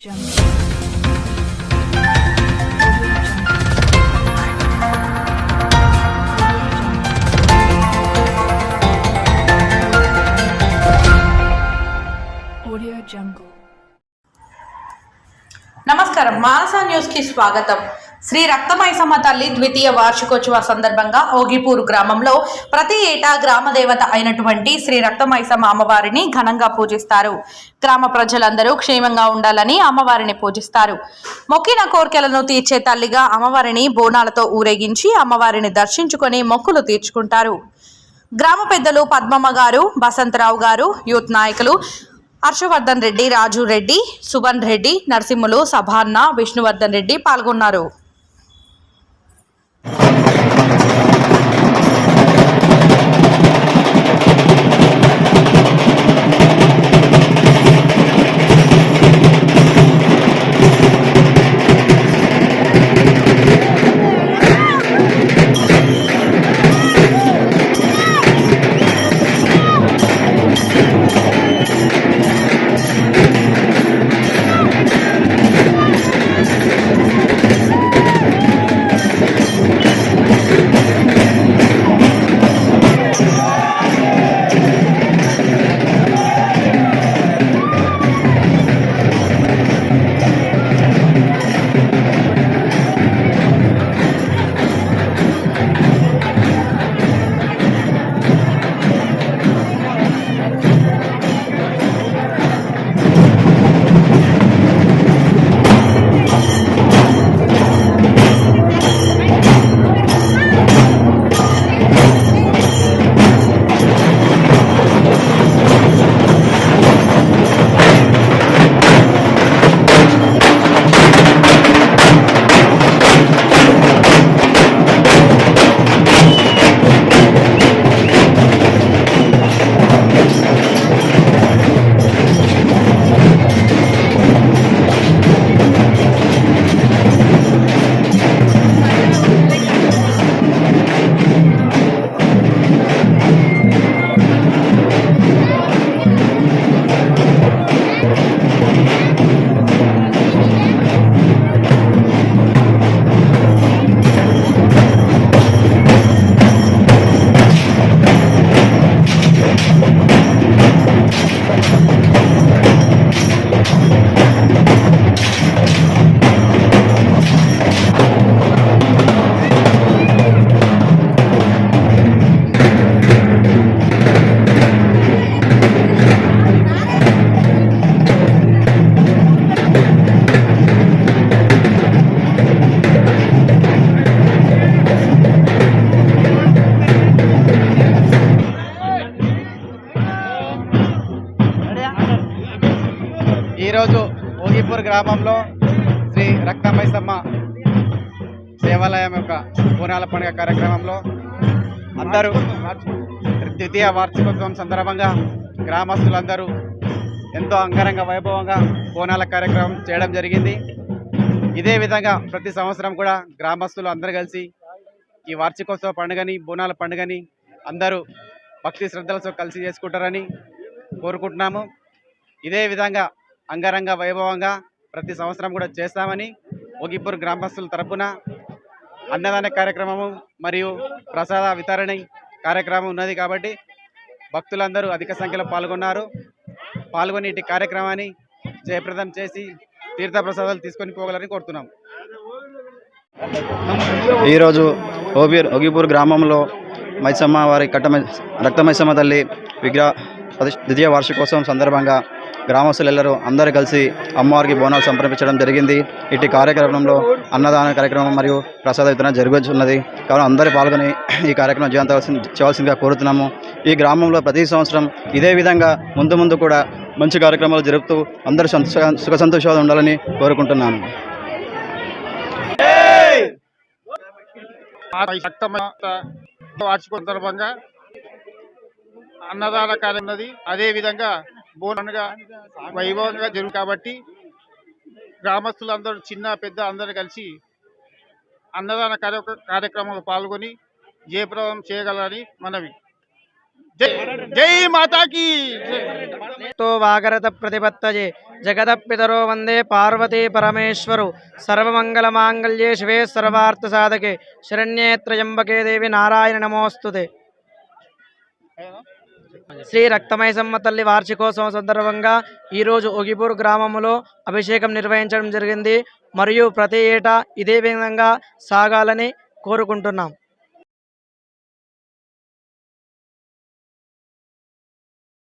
jungle. Audio Jungle. నమస్కారం మానస news కి స్వాగతం శ్రీ రక్తమైసమ్మ తల్లి ద్వితీయ వార్షికోత్సవ సందర్భంగా ఓగిపూర్ గ్రామంలో ప్రతి ఏటా గ్రామ దేవత అయినటువంటి శ్రీ రక్తమైసమ్మ అమ్మవారిని ఘనంగా పూజిస్తారు. గ్రామ ప్రజలందరూ క్షేమంగా ఉండాలని అమ్మవారిని పూజిస్తారు. మొక్కిన కోర్కెలను తీర్చే తల్లిగా అమ్మవారిని బోనాలతో ఊరేగించి అమ్మవారిని దర్శించుకొని మొక్కులు తీర్చుకుంటారు. గ్రామ పెద్దలు పద్మమ్మ గారు బసంతరావు గారు యూత్ నాయకులు హర్షవర్ధన్ రెడ్డి రాజు రెడ్డి సుభన్ రెడ్డి నరసింహులు సభాన్న విష్ణువర్ధన్ రెడ్డి పాల్గొన్నారు. Thank you. ఈరోజు ఓగిపూర్ గ్రామంలో శ్రీ రక్తమైసమ్మ దేవాలయం యొక్క పూనాల పండుగ కార్యక్రమంలో అందరూ ద్వితీయ వార్షికోత్సవం సందర్భంగా గ్రామస్తులందరూ ఎంతో అంగరంగ వైభవంగా బోనాల కార్యక్రమం చేయడం జరిగింది. ఇదే విధంగా ప్రతి సంవత్సరం కూడా గ్రామస్తులు అందరూ కలిసి ఈ వార్షికోత్సవ పండుగని బోనాల పండుగని అందరూ భక్తి శ్రద్ధలతో కలిసి చేసుకుంటారని కోరుకుంటున్నాము. ఇదే విధంగా అంగరంగ వైభవంగా ప్రతి సంవత్సరం కూడా చేస్తామని ఒగిపూర్ గ్రామస్తుల తరపున అన్నదాన కార్యక్రమము మరియు ప్రసాద వితరణ కార్యక్రమం ఉన్నది కాబట్టి భక్తులందరూ అధిక సంఖ్యలో పాల్గొన్నారు. పాల్గొని ఇటు కార్యక్రమాన్ని జయప్రదం చేసి తీర్థ ప్రసాదాలు తీసుకొని పోగలని కోరుతున్నాం. ఈరోజు ఓబీర్ ఒగిపూర్ గ్రామంలో మైసమ్మ వారి కట్ట రక్తమైసమ్మ తల్లి విగ్రహ ద్వితీయ వార్షికోత్సవం సందర్భంగా గ్రామస్తులెల్లరూ అందరూ కలిసి అమ్మవారికి బోనాలు సంప్రదించడం జరిగింది. ఇటు కార్యక్రమంలో అన్నదాన కార్యక్రమం మరియు ప్రసాద వితరణ జరుగుతున్నది కావున అందరూ పాల్గొని ఈ కార్యక్రమం జయంతవలసి చేయవలసిందిగా కోరుతున్నాము. ఈ గ్రామంలో ప్రతి సంవత్సరం ఇదే విధంగా ముందు ముందు కూడా మంచి కార్యక్రమాలు జరుపుతూ అందరూ సుఖ సంతోషాలు ఉండాలని కోరుకుంటున్నాను వార్షిక సందర్భంగా అన్నదాన కార్యం ఉన్నది. అదే విధంగా బోనగా వైభవంగా జరుగు కాబట్టి గ్రామస్తులందరూ చిన్న పెద్ద అందరూ కలిసి అన్నదాన కార్య కార్యక్రమంలో పాల్గొని జయప్రదం చేయగలరని మనవి. జై మాతాకి! తో వాగరత ప్రతిపత్తజే జగదపితరో వందే పార్వతీ పరమేశ్వరు. సర్వమంగళమాంగళ్యే శివే సర్వార్థ సాధకే శరణ్యే త్రయంబకే దేవి నారాయణ నమోస్తుతే. శ్రీ రక్తమైసమ్మ తల్లి వార్షికోత్సవం సందర్భంగా ఈరోజు ఒగిపూర్ గ్రామంలో అభిషేకం నిర్వహించడం జరిగింది. మరియు ప్రతి ఏటా ఇదే విధంగా సాగాలని కోరుకుంటున్నాం.